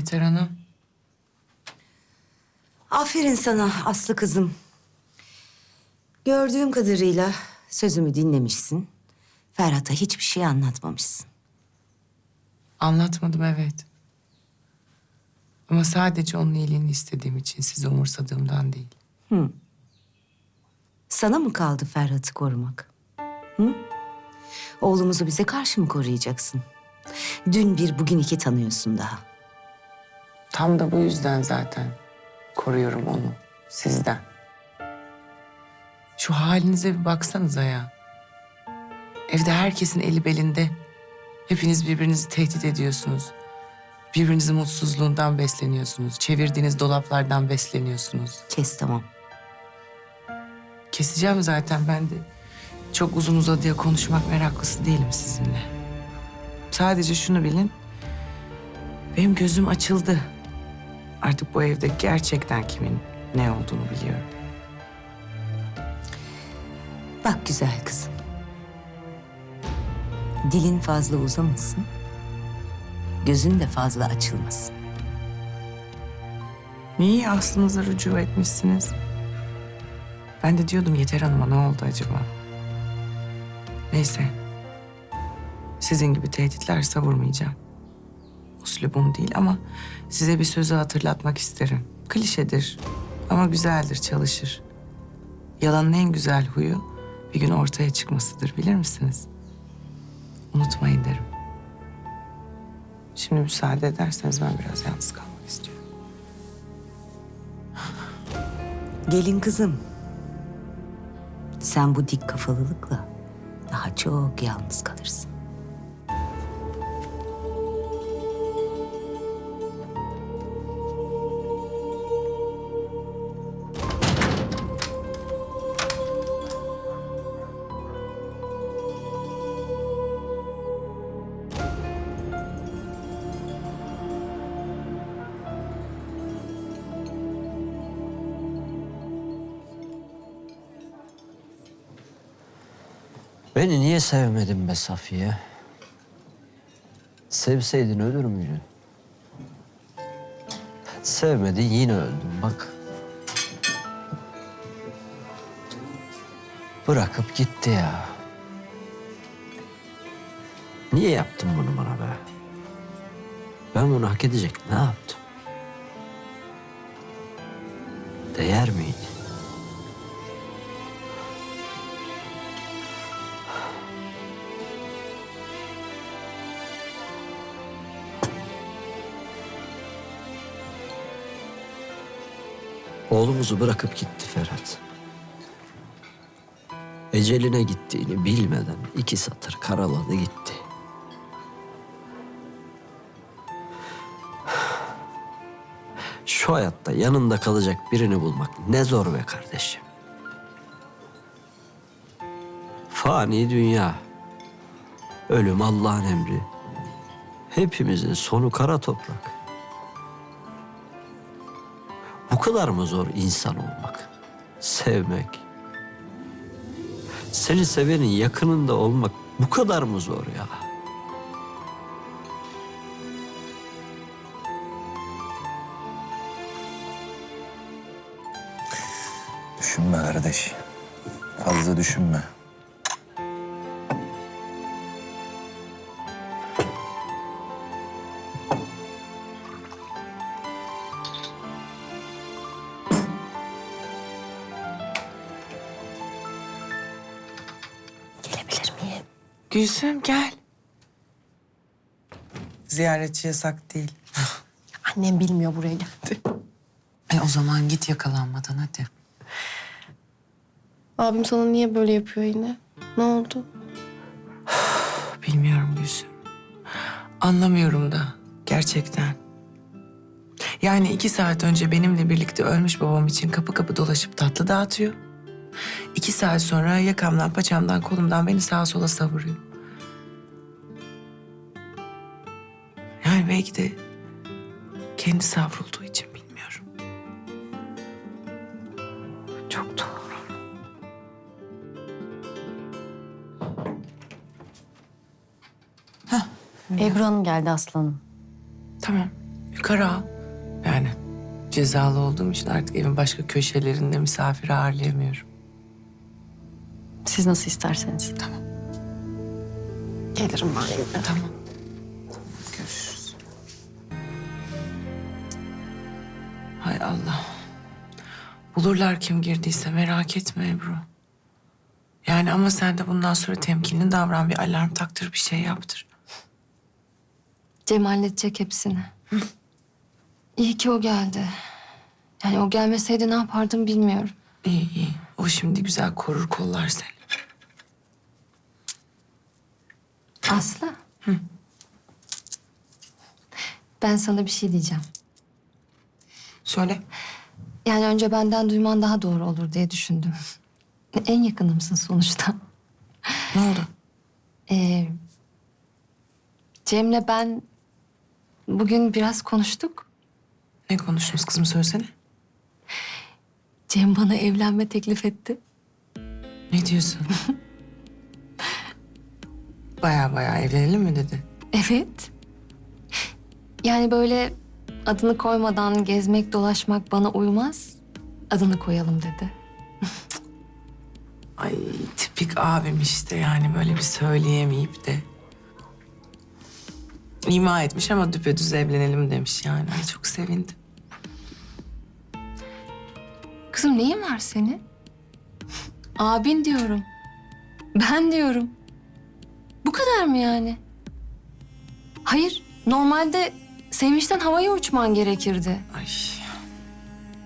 Yeter Hanım. Aferin sana Aslı kızım. Gördüğüm kadarıyla sözümü dinlemişsin. Ferhat'a hiçbir şey anlatmamışsın. Anlatmadım evet. Ama sadece onun iyiliğini istediğim için sizi umursadığımdan değil. Sana mı kaldı Ferhat'ı korumak? Hı? Oğlumuzu bize karşı mı koruyacaksın? Dün bir, bugün iki tanıyorsun daha. Tam da bu yüzden zaten koruyorum onu sizden. Şu halinize bir baksanıza ya. Evde herkesin eli belinde. Hepiniz birbirinizi tehdit ediyorsunuz. Birbirinizin mutsuzluğundan besleniyorsunuz. Çevirdiğiniz dolaplardan besleniyorsunuz. Kes tamam. Keseceğim zaten ben de. Çok uzun uzadıya konuşmak meraklısı değilim sizinle. Sadece şunu bilin. Benim gözüm açıldı. Artık bu evde gerçekten kimin ne olduğunu biliyorum. Bak güzel kızım. Dilin fazla uzamasın. Gözün de fazla açılmasın. Niye aslınıza rücu etmişsiniz? Ben de diyordum Yeter Hanım'a ne oldu acaba? Neyse. Sizin gibi tehditler savurmayacağım. Uslubum değil ama size bir sözü hatırlatmak isterim. Klişedir ama güzeldir, çalışır. Yalanın en güzel huyu bir gün ortaya çıkmasıdır bilir misiniz? Unutmayın derim. Şimdi müsaade ederseniz ben biraz yalnız kalmak istiyorum. Gelin kızım. Sen bu dik kafalılıkla daha çok yalnız kalırsın. Beni niye sevmedin be Safiye? Sevseydin ölür müydün? Sevmedin yine öldün bak. Bırakıp gitti ya. Niye yaptın bunu bana be? Ben bunu hak edecek ne yaptım? Değer miydi? Oğlumuzu bırakıp gitti Ferhat. Eceline gittiğini bilmeden iki satır karaladı gitti. Şu hayatta yanında kalacak birini bulmak ne zor be kardeşim. Fani dünya. Ölüm Allah'ın emri. Hepimizin sonu kara toprak. Bu kadar mı zor insan olmak? Sevmek. Seni sevenin yakınında olmak bu kadar mı zor ya? Düşünme kardeş. Fazla düşünme. Gülsüm gel. Ziyaretçi yasak değil. Annem bilmiyor buraya geldi. E o zaman git yakalanmadan hadi. Abim sana niye böyle yapıyor yine? Ne oldu? Bilmiyorum Gülsüm. Anlamıyorum da gerçekten. Yani iki saat önce benimle birlikte ölmüş babam için kapı kapı dolaşıp tatlı dağıtıyor. İki saat sonra yakamdan, paçamdan, kolumdan beni sağa sola savuruyor. Belki de kendi savrulduğu için bilmiyorum. Çok doğru. Ebru Hanım geldi aslanım. Tamam. Yukarı al. Yani cezalı olduğum için artık evin başka köşelerinde misafir ağırlayamıyorum. Siz nasıl isterseniz. Tamam. Gelirim ben. Tamam. Bulurlar kim girdiyse merak etme Ebru. Yani ama sen de bundan sonra temkinli davran. Bir alarm taktır, bir şey yaptır. Cem halledecek hepsini. İyi ki o geldi. Yani o gelmeseydi ne yapardım bilmiyorum. İyi iyi. O şimdi güzel korur kollar seni. Aslı. Ben sana bir şey diyeceğim. Söyle. Yani önce benden duyman daha doğru olur diye düşündüm. En yakınımsın sonuçta. Ne oldu? Ee, Cem'le ben bugün biraz konuştuk. Ne konuştunuz kızım söylesene. Cem bana evlenme teklif etti. Ne diyorsun? baya baya evlenelim mi dedi. Evet. Yani böyle adını koymadan gezmek dolaşmak bana uymaz. Adını koyalım dedi. Ay tipik abim işte yani böyle bir söyleyemeyip de. İma etmiş ama düpedüz evlenelim demiş yani. Ay çok sevindim. Kızım neyin var senin? Abin diyorum. Ben diyorum. Bu kadar mı yani? Hayır, normalde sevinçten havaya uçman gerekirdi. Ay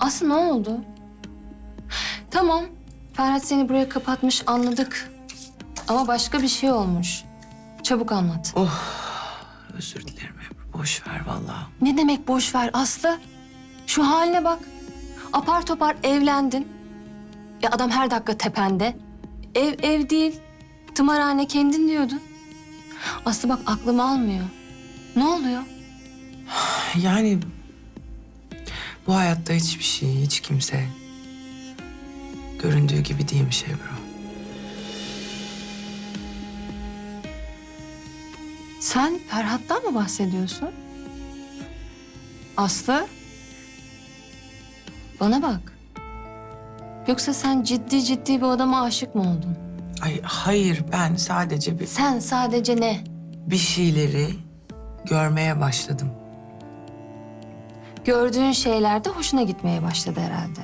Aslı ne oldu? Tamam, Ferhat seni buraya kapatmış anladık. Ama başka bir şey olmuş. Çabuk anlat. özür dilerim Ebru. Boş ver vallahi. Ne demek boş ver Aslı? Şu haline bak. Apar topar evlendin. Ya adam her dakika tepende. Ev ev değil. Tımarhane kendin diyordun. Aslı bak aklım almıyor. Ne oluyor? Yani bu hayatta hiçbir şey, hiç kimse göründüğü gibi değilmiş Ebru. Sen Ferhat'tan mı bahsediyorsun? Aslı? Bana bak. Yoksa sen ciddi ciddi bir adama aşık mı oldun? Ay hayır ben sadece bir, Sen sadece ne? bir şeyleri görmeye başladım. Gördüğün şeyler de hoşuna gitmeye başladı herhalde.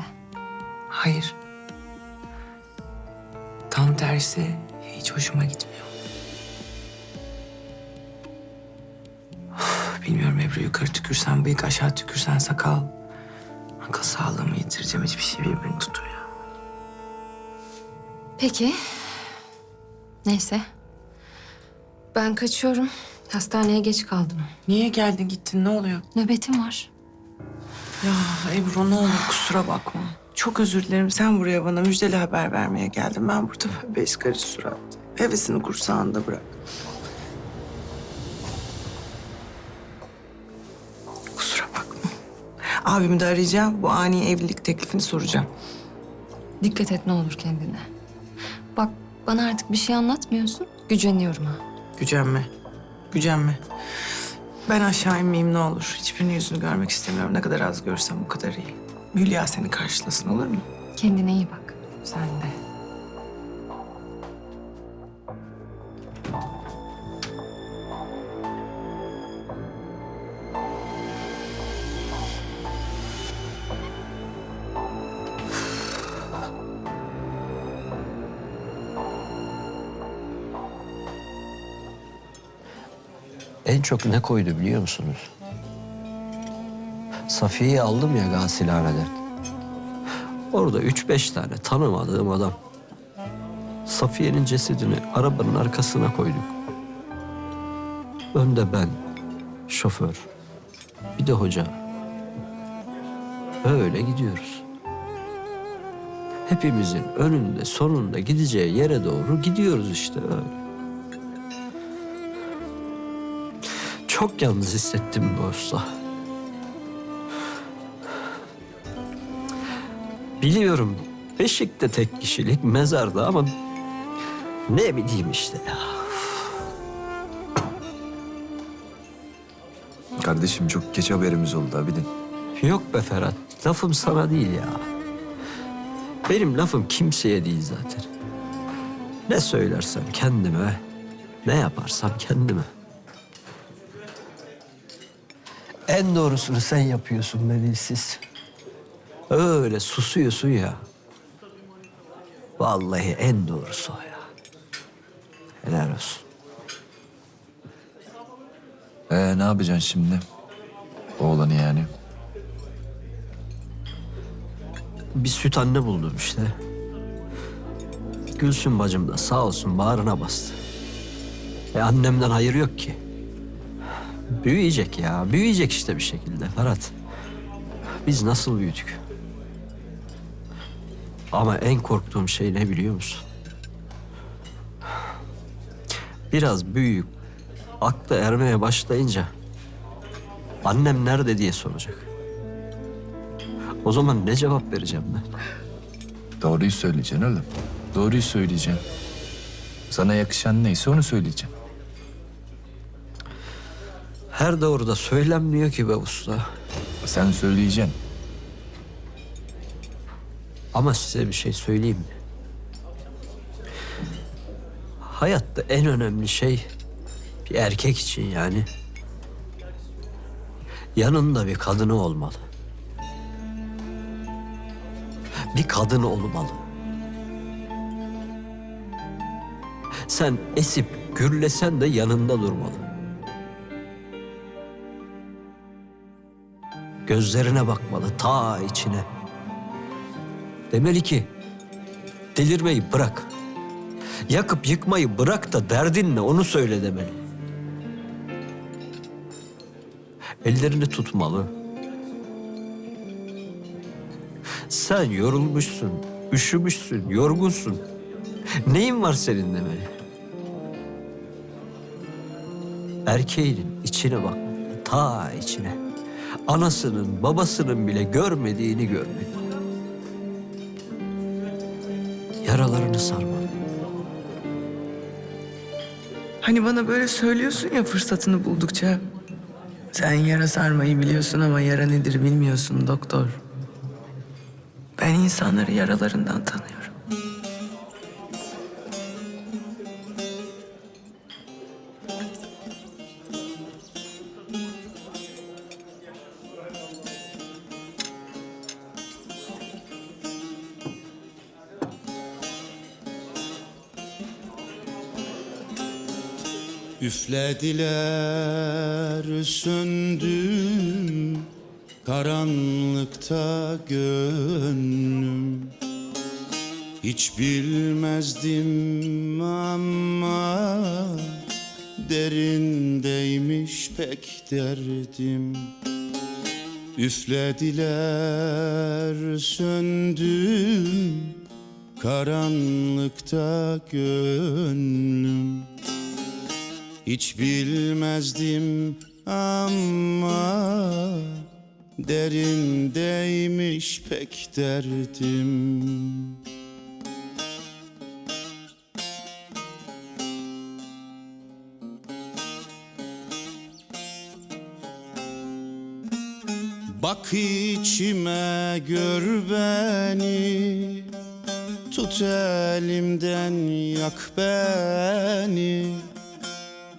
Hayır. Tam tersi hiç hoşuma gitmiyor. Of, bilmiyorum Ebru yukarı tükürsen bıyık aşağı tükürsen sakal. Akıl sağlığımı yitireceğim hiçbir şey birbirini tutmuyor. Peki. Neyse. Ben kaçıyorum. Hastaneye geç kaldım. Niye geldin gittin ne oluyor? Nöbetim var. Ya Ebru ne olur kusura bakma. Çok özür dilerim. Sen buraya bana müjdeli haber vermeye geldin. Ben burada beş karış surat. Hevesini kursağında bırak. Kusura bakma. Abimi de arayacağım. Bu ani evlilik teklifini soracağım. Dikkat et ne olur kendine. Bak bana artık bir şey anlatmıyorsun. Güceniyorum ha. Gücenme. Gücenme. Ben aşağı inmeyeyim ne olur. Hiçbirinin yüzünü görmek istemiyorum. Ne kadar az görsem o kadar iyi. Hülya seni karşılasın olur mu? Kendine iyi bak. Sen de. En çok ne koydu biliyor musunuz? Safiye'yi aldım ya gasilhaneden. Orada üç beş tane tanımadığım adam. Safiye'nin cesedini arabanın arkasına koyduk. Önde ben, şoför, bir de hoca. Öyle gidiyoruz. Hepimizin önünde sonunda gideceği yere doğru gidiyoruz işte öyle. Çok yalnız hissettim bu usta. Biliyorum Beşik'te tek kişilik mezarda ama ne bileyim işte ya. Kardeşim çok geç haberimiz oldu abidin. Yok be Ferhat. Lafım sana değil ya. Benim lafım kimseye değil zaten. Ne söylersem kendime, ne yaparsam kendime. En doğrusunu sen yapıyorsun be dilsiz. Öyle susuyorsun ya. Vallahi en doğrusu o ya. Helal olsun. Ee ne yapacaksın şimdi? Oğlanı yani. Bir süt anne buldum işte. Gülsün bacım da sağ olsun bağrına bastı. E annemden hayır yok ki. Büyüyecek ya, büyüyecek işte bir şekilde Ferhat. Biz nasıl büyüdük? Ama en korktuğum şey ne biliyor musun? Biraz büyüyüp aklı ermeye başlayınca annem nerede diye soracak. O zaman ne cevap vereceğim ben? Doğruyu söyleyeceksin oğlum. Doğruyu söyleyeceksin. Sana yakışan neyse onu söyleyeceksin. Her doğruda söylenmiyor ki be usta. Sen söyleyeceksin. Ama size bir şey söyleyeyim mi? Hayatta en önemli şey bir erkek için yani yanında bir kadını olmalı. Bir kadın olmalı. Sen esip gürlesen de yanında durmalı. Gözlerine bakmalı ta içine. Demeli ki delirmeyi bırak. Yakıp yıkmayı bırak da derdin ne onu söyle demeli. Ellerini tutmalı. Sen yorulmuşsun, üşümüşsün, yorgunsun. Neyin var senin demeli. Erkeğinin içine bak, ta içine. Anasının, babasının bile görmediğini görmeli. Yaralarını sarmalı. Hani bana böyle söylüyorsun ya fırsatını buldukça. Sen yara sarmayı biliyorsun ama yara nedir bilmiyorsun doktor. Ben insanları yaralarından tanıyorum. Üflediler söndüm karanlıkta gönlüm. Hiç bilmezdim ama derindeymiş pek derdim. Üflediler söndüm karanlıkta gönlüm hiç bilmezdim ama derindeymiş pek derdim. Bak içime gör beni Tut elimden yak beni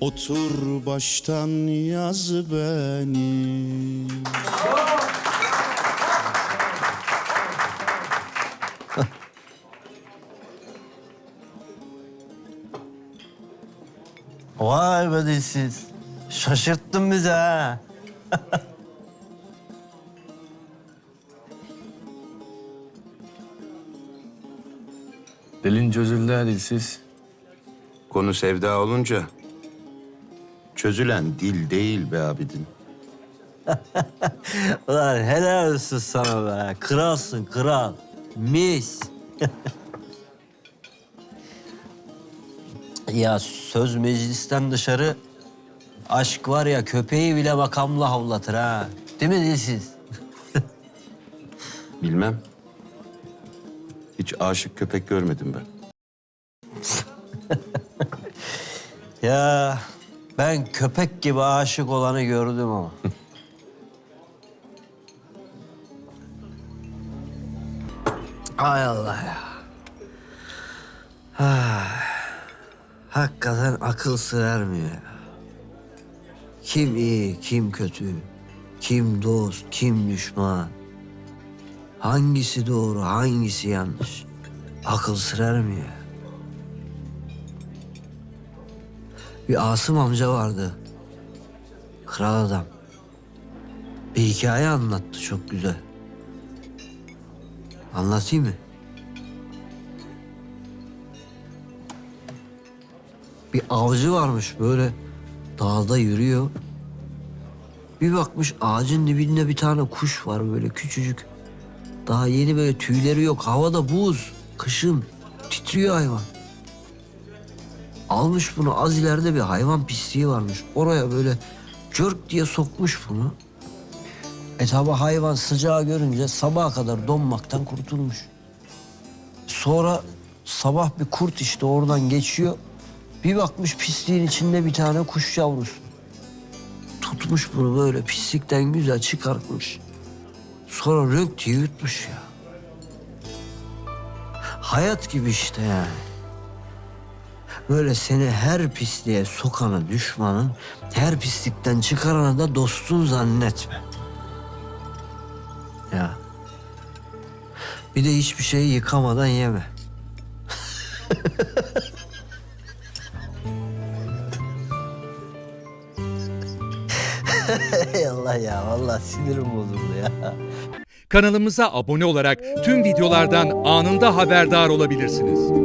Otur baştan yaz beni Vay be dilsiz. Şaşırttın bizi ha. Dilin çözüldü ha dilsiz. Konu sevda olunca çözülen dil değil be abidin. Ulan helal olsun sana be. Kralsın kral. Mis. ya söz meclisten dışarı aşk var ya köpeği bile makamla havlatır ha. Değil mi dilsiz? Bilmem. Hiç aşık köpek görmedim ben. Ya ben köpek gibi aşık olanı gördüm ama. Ay Allah ya. Ah, hakikaten akıl sır ermiyor ya. Kim iyi, kim kötü, kim dost, kim düşman. Hangisi doğru, hangisi yanlış. Akıl sır ermiyor. Bir Asım amca vardı. Kral adam. Bir hikaye anlattı çok güzel. Anlatayım mı? Bir avcı varmış böyle dağda yürüyor. Bir bakmış ağacın dibinde bir tane kuş var böyle küçücük. Daha yeni böyle tüyleri yok. Havada buz. Kışın. Titriyor hayvan. Almış bunu az ileride bir hayvan pisliği varmış. Oraya böyle cörk diye sokmuş bunu. E tabi hayvan sıcağı görünce sabaha kadar donmaktan kurtulmuş. Sonra sabah bir kurt işte oradan geçiyor. Bir bakmış pisliğin içinde bir tane kuş yavrusu. Tutmuş bunu böyle pislikten güzel çıkartmış. Sonra rök diye yutmuş ya. Hayat gibi işte yani. Böyle seni her pisliğe sokanı düşmanın, her pislikten çıkaranı da dostun zannetme. Ya. Bir de hiçbir şeyi yıkamadan yeme. Allah ya, vallahi sinirim bozuldu ya. Kanalımıza abone olarak tüm videolardan anında haberdar olabilirsiniz.